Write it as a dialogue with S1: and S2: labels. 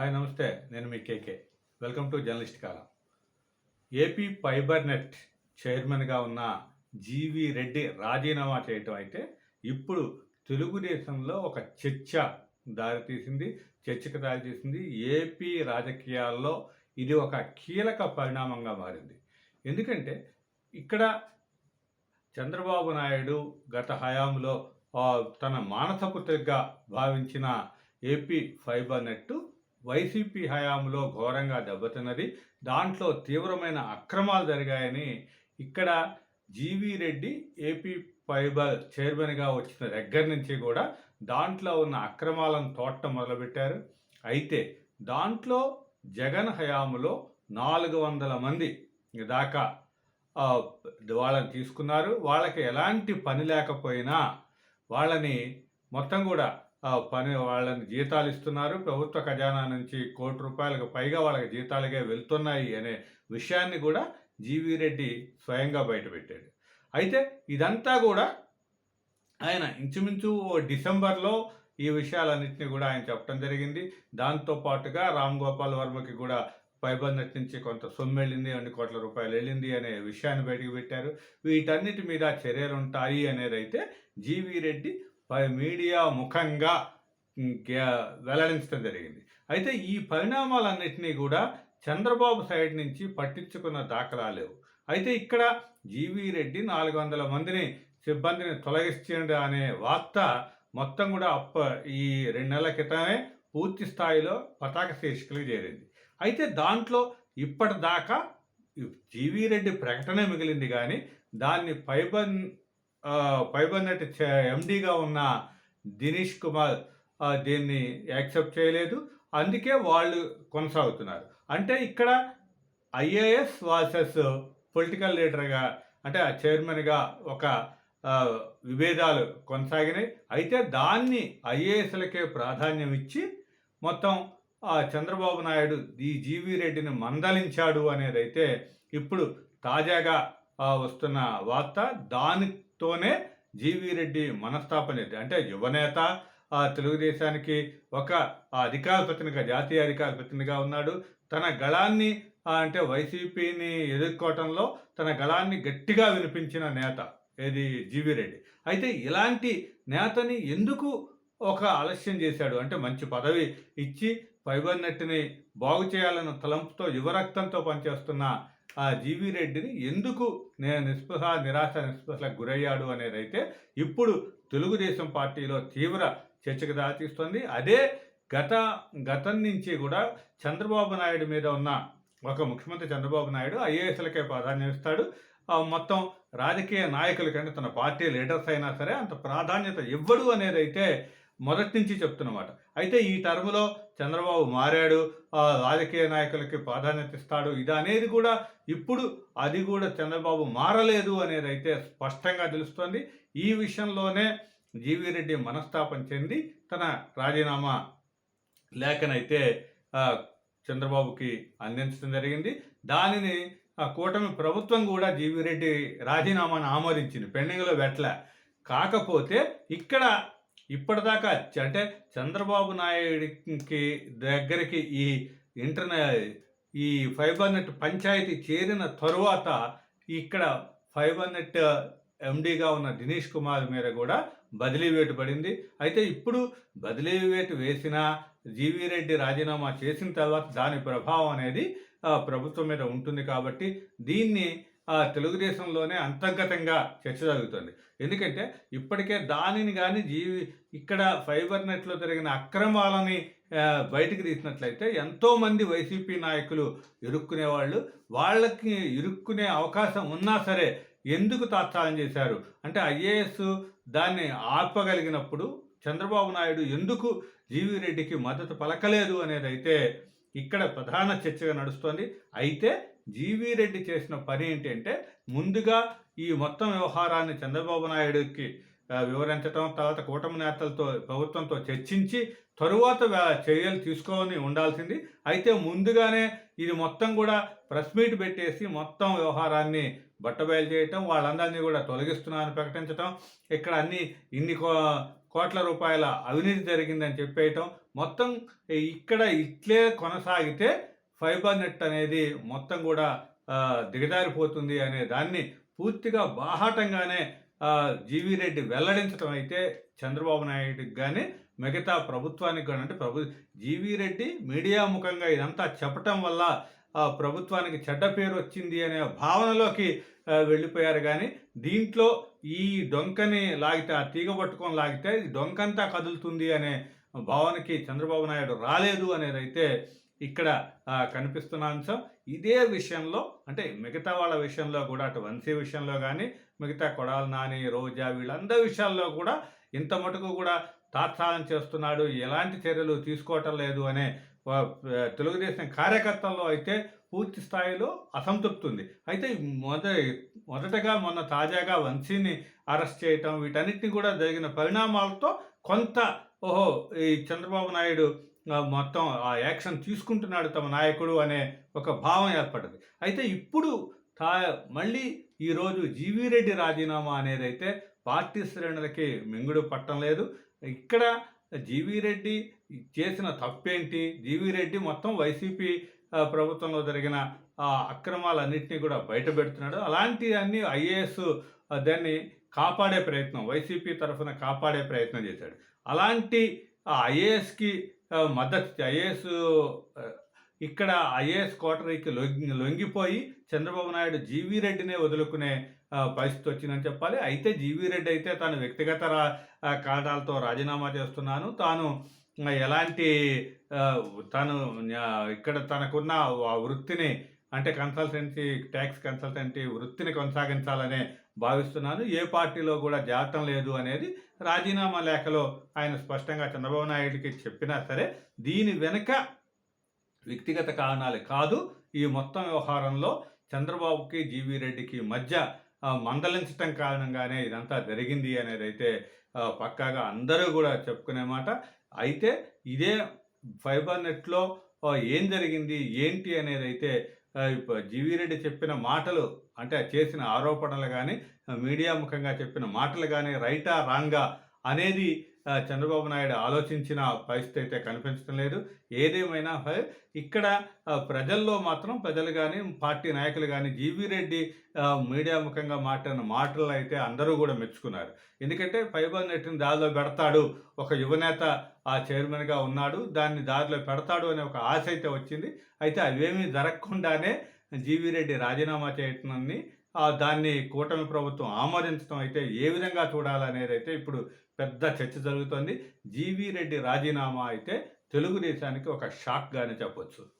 S1: Hi నమస్తే. నేను మీ కేకే. వెల్కమ్ టు జర్నలిస్ట్ కాలం. ఏపీ ఫైబర్ నెట్ చైర్మన్గా ఉన్న జీవి రెడ్డి రాజీనామా చేయటం అయితే ఇప్పుడు తెలుగుదేశంలో ఒక చర్చ దారితీసింది చర్చకు దారితీసింది ఏపీ రాజకీయాల్లో ఇది ఒక కీలక పరిణామంగా మారింది. ఎందుకంటే ఇక్కడ చంద్రబాబు నాయుడు గత హయాంలో తన మానసపుత్రిగా భావించిన ఏపీ ఫైబర్ నెట్ వైసీపీ హయాంలో ఘోరంగా దెబ్బతిన్నది. దాంట్లో తీవ్రమైన అక్రమాలు జరిగాయని ఇక్కడ జీవీ రెడ్డి ఏపీ ఫైబర్ చైర్మన్గా వచ్చిన దగ్గర నుంచి కూడా దాంట్లో ఉన్న అక్రమాలను తోటం మొదలుపెట్టారు. అయితే దాంట్లో జగన్ హయాంలో నాలుగు వందల మంది దాకా వాళ్ళని తీసుకున్నారు. వాళ్ళకి ఎలాంటి పని లేకపోయినా వాళ్ళని మొత్తం కూడా పని వాళ్ళని జీతాలు ఇస్తున్నారు. ప్రభుత్వ ఖజానా నుంచి కోటి రూపాయలకు పైగా వాళ్ళకి జీతాలుగా వెళ్తున్నాయి అనే విషయాన్ని కూడా జీవీ రెడ్డి స్వయంగా బయటపెట్టాడు అయితే ఇదంతా కూడా ఆయన ఇంచుమించు ఓ డిసెంబర్లో ఈ విషయాలన్నింటినీ కూడా ఆయన చెప్పడం జరిగింది. దాంతో పాటుగా రామ్ గోపాల్ వర్మకి కూడా ఫైబర్ నుంచి కొంత సొమ్ము వెళ్ళింది రెండు కోట్ల రూపాయలు వెళ్ళింది అనే విషయాన్ని బయటకు పెట్టారు. వీటన్నిటి మీద చర్యలు ఉంటాయి అనేది అయితే జీవీ రెడ్డి మీడియా ముఖంగా వెల్లడించడం జరిగింది. అయితే ఈ పరిణామాలన్నింటినీ కూడా చంద్రబాబు సైడ్ నుంచి పట్టించుకున్న దాఖలా లేవు. అయితే ఇక్కడ జీవీ రెడ్డి నాలుగు వందల మందిని సిబ్బందిని తొలగించండి అనే వార్త మొత్తం కూడా అప్ప ఈ రెండు నెలల క్రితమే పూర్తి స్థాయిలో పతాక శీర్షికలు చేరింది. అయితే దాంట్లో ఇప్పటిదాకా జీవీ రెడ్డి ప్రకటనే మిగిలింది కానీ దాన్ని పైబన్ పైబర్నెట్ ఫైబర్ ఎండీగా ఉన్న దినేష్ కుమార్ దీన్ని యాక్సెప్ట్ చేయలేదు. అందుకే వాళ్ళు కొనసాగుతున్నారు. అంటే ఇక్కడ ఐఏఎస్ వర్సెస్ పొలిటికల్ లీడర్గా అంటే ఆ చైర్మన్గా ఒక విభేదాలు కొనసాగినాయి. అయితే దాన్ని ఐఏఎస్లకే ప్రాధాన్యం ఇచ్చి మొత్తం ఆ చంద్రబాబు నాయుడు ఈ జీవీ రెడ్డిని మందలించాడు అనేది అయితే ఇప్పుడు తాజాగా వస్తున్న వార్త. తోనే జీవీ రెడ్డి మనస్తాపన అంటే యువనేత ఆ, తెలుగుదేశానికి ఒక అధికారపతినిగా జాతీయ అధికారపతినిగా ఉన్నాడు. తన గళాన్ని అంటే వైసీపీని ఎదుర్కోవటంలో తన గళాన్ని గట్టిగా వినిపించిన నేత ఏది? జీవీ రెడ్డి. అయితే ఇలాంటి నేతని ఎందుకు ఒక ఆలస్యం చేశాడు? అంటే మంచి పదవి ఇచ్చి ఫైబర్ నెట్ని బాగు చేయాలన్న తలంపుతో యువరక్తంతో పనిచేస్తున్న ఆ జీవీ రెడ్డిని ఎందుకు నేను నిస్పృహ నిరాశ నిస్పృహలకు గురయ్యాడు అనేది అయితే ఇప్పుడు తెలుగుదేశం పార్టీలో తీవ్ర చర్చకు దారితీస్తుంది. అదే గత గతం నుంచి కూడా చంద్రబాబు నాయుడు మీద ఉన్న ఒక ముఖ్యమంత్రి చంద్రబాబు నాయుడు ఐఏఎస్లకే ప్రాధాన్యం ఇస్తాడు. ఆ మొత్తం రాజకీయ నాయకులకంటే తన పార్టీ లీడర్స్ అయినా సరే అంత ప్రాధాన్యత ఇవ్వడు అనేది అయితే మొదటి నుంచి చెప్తున్నమాట. అయితే ఈ టర్మ్లో చంద్రబాబు మారాడు ఆ, రాజకీయ నాయకులకి ప్రాధాన్యత ఇస్తాడు. ఇది అనేది కూడా ఇప్పుడు అది కూడా చంద్రబాబు మారలేదు అనేది అయితే స్పష్టంగా తెలుస్తోంది. ఈ విషయంలోనే జీవి రెడ్డి మనస్తాపం చెంది తన రాజీనామా లేఖనైతే చంద్రబాబుకి అందించడం జరిగింది. దానిని కూటమి ప్రభుత్వం కూడా జీవి రెడ్డి రాజీనామాను ఆమోదించింది పెండింగ్లో పెట్టలే. కాకపోతే ఇక్కడ ఇప్పటిదాకా అంటే చంద్రబాబు నాయుడికి దగ్గరికి ఈ ఇంటర్నెట్ ఈ ఫైబర్ నెట్ పంచాయతీ చేరిన తరువాత ఇక్కడ ఫైబర్ నెట్ ఎండీగా ఉన్న దినేష్ కుమార్ మీద కూడా బదిలీ వేటు పడింది. అయితే ఇప్పుడు బదిలీ వేటు వేసిన జీవీ రెడ్డి రాజీనామా చేసిన తర్వాత దాని ప్రభావం అనేది ప్రభుత్వం మీద ఉంటుంది కాబట్టి దీన్ని తెలుగుదేశంలోనే అంతర్గతంగా చర్చ జరుగుతుంది. ఎందుకంటే ఇప్పటికే దానిని కానీ జీవి ఇక్కడ ఫైబర్ నెట్లో జరిగిన అక్రమాలని బయటకు బయటికి తీసినట్లయితే ఎంతోమంది వైసీపీ నాయకులు ఇరుక్కునేవాళ్ళు. వాళ్ళకి ఇరుక్కునే అవకాశం ఉన్నా సరే ఎందుకు తాత్సారం చేశారు? అంటే ఐఏఎస్ దాన్ని ఆపగలిగినప్పుడు చంద్రబాబు నాయుడు ఎందుకు జీవి రెడ్డికి మద్దతు పలకలేదు అనేది అయితే ఇక్కడ ప్రధాన చర్చగా నడుస్తోంది. అయితే జీవీ రెడ్డి చేసిన పని ఏంటంటే ముందుగా ఈ మొత్తం వ్యవహారాన్ని చంద్రబాబు నాయుడుకి వివరించటం వివరించడం తర్వాత కూటమి నేతలతో ప్రభుత్వంతో చర్చించి తరువాత చర్యలు తీసుకొని ఉండాల్సింది. అయితే ముందుగానే ఇది మొత్తం కూడా ప్రెస్ మీట్ పెట్టేసి మొత్తం వ్యవహారాన్ని బట్టబయలు చేయటం వాళ్ళందరినీ కూడా తొలగిస్తున్నారని ప్రకటించటం ఇక్కడ అన్ని ఇన్ని కో కోట్ల రూపాయల అవినీతి జరిగిందని చెప్పేయటం మొత్తం ఇక్కడ ఇట్లే కొనసాగితే ఫైబర్ నెట్ అనేది మొత్తం కూడా దిగజారిపోతుంది అనే దాన్ని పూర్తిగా బాహాటంగానే జీవీ రెడ్డి వెల్లడించడం అయితే చంద్రబాబు నాయుడుకి కానీ మిగతా ప్రభుత్వానికి కానీ అంటే ప్రభు జీవీ రెడ్డి మీడియా ముఖంగా ఇదంతా చెప్పటం వల్ల ఆ, ప్రభుత్వానికి చెడ్డ పేరు వచ్చింది అనే భావనలోకి వెళ్ళిపోయారు కానీ దీంట్లో ఈ డొంకని లాగితే ఆ తీగ పట్టుకొని లాగితే డొంకంతా కదులుతుంది అనే భావనకి చంద్రబాబు నాయుడు రాలేదు అనేదైతే ఇక్కడ కనిపిస్తున్న అంశం. ఇదే విషయంలో అంటే మిగతా వాళ్ళ విషయంలో కూడా అటు వంశీ విషయంలో కానీ మిగతా కొడాలి నాని రోజా వీళ్ళందరి విషయాల్లో కూడా ఇంత మటుకు కూడా తాత్సాలం చేస్తున్నాడు. ఎలాంటి చర్యలు తీసుకోవటం లేదు అనే తెలుగుదేశం కార్యకర్తల్లో అయితే పూర్తి స్థాయిలో అసంతృప్తి ఉంది అయితే మొద మొదటగా మొన్న తాజాగా వంశీని అరెస్ట్ చేయటం వీటన్నిటిని కూడా జరిగిన పరిణామాలతో కొంత ఓహో ఈ చంద్రబాబు నాయుడు మొత్తం ఆ యాక్షన్ తీసుకుంటున్నాడు తమ నాయకుడు అనే ఒక భావం ఏర్పడింది. అయితే ఇప్పుడు తా మళ్ళీ ఈరోజు జీవీ రెడ్డి రాజీనామా అనేది అయితే పార్టీ శ్రేణులకి మింగుడు పట్టం లేదు. ఇక్కడ జీవీ రెడ్డి చేసిన తప్పేంటి? జీవీ రెడ్డి మొత్తం వైసీపీ ప్రభుత్వంలో జరిగిన ఆ అక్రమాలన్నింటినీ కూడా బయటపెడుతున్నాడు అలాంటి అన్ని ఐఏఎస్ దాన్ని కాపాడే ప్రయత్నం వైసీపీ తరఫున కాపాడే ప్రయత్నం చేశాడు. అలాంటి ఐఏఎస్కి మద్దతు ఐఏఎస్ ఇక్కడ ఐఏఎస్ కోటరీకి లొంగి లొంగిపోయి చంద్రబాబు నాయుడు జీవీ రెడ్డినే వదులుకునే పరిస్థితి వచ్చిందని చెప్పాలి. అయితే జీవీ రెడ్డి అయితే తాను వ్యక్తిగత రా కారణాలతో రాజీనామా చేస్తున్నాను. తాను ఎలాంటి తను ఇక్కడ తనకున్న ఆ వృత్తిని అంటే కన్సల్టెన్సీ ట్యాక్స్ కన్సల్టెన్సీ వృత్తిని కొనసాగించాలనే భావిస్తున్నాను. ఏ పార్టీలో కూడా జాతం లేదు అనేది రాజీనామా లేఖలో ఆయన స్పష్టంగా చంద్రబాబు నాయుడికి చెప్పినా సరే దీని వెనుక వ్యక్తిగత కారణాలు కాదు. ఈ మొత్తం వ్యవహారంలో చంద్రబాబుకి జీవీ రెడ్డికి మధ్య మందలించటం కారణంగానే ఇదంతా జరిగింది అనేది అయితే పక్కాగా అందరూ కూడా చెప్పుకునే మాట. అయితే ఇదే ఫైబర్ నెట్లో ఏం జరిగింది ఏంటి అనేది అయితే జీవీ రెడ్డి చెప్పిన మాటలు అంటే చేసిన ఆరోపణలు కానీ మీడియా ముఖంగా చెప్పిన మాటలు కానీ రైటా రాంగా అనేది చంద్రబాబు నాయుడు ఆలోచించిన పరిస్థితి అయితే కనిపించడం లేదు. ఏదేమైనా ఇక్కడ ప్రజల్లో మాత్రం ప్రజలు కానీ పార్టీ నాయకులు కానీ జీవీ రెడ్డి మీడియా ముఖంగా మాట్లాడిన మాటలు అయితే అందరూ కూడా మెచ్చుకున్నారు. ఎందుకంటే ఫైబర్ నెట్ని దారిలో పెడతాడు ఒక యువనేత ఆ చైర్మన్గా ఉన్నాడు. దాన్ని దారిలో పెడతాడు అనే ఒక ఆశ అయితే వచ్చింది. అయితే అవేమీ జరగకుండానే జీవీ రెడ్డి రాజీనామా చేయటాన్ని దాన్ని కూటమి ప్రభుత్వం ఆమోదించడం అయితే ఏ విధంగా చూడాలనేది అయితే ఇప్పుడు పెద్ద చర్చ జరుగుతోంది. జీవీ రెడ్డి రాజీనామా అయితే తెలుగుదేశానికి ఒక షాక్గానే చెప్పొచ్చు.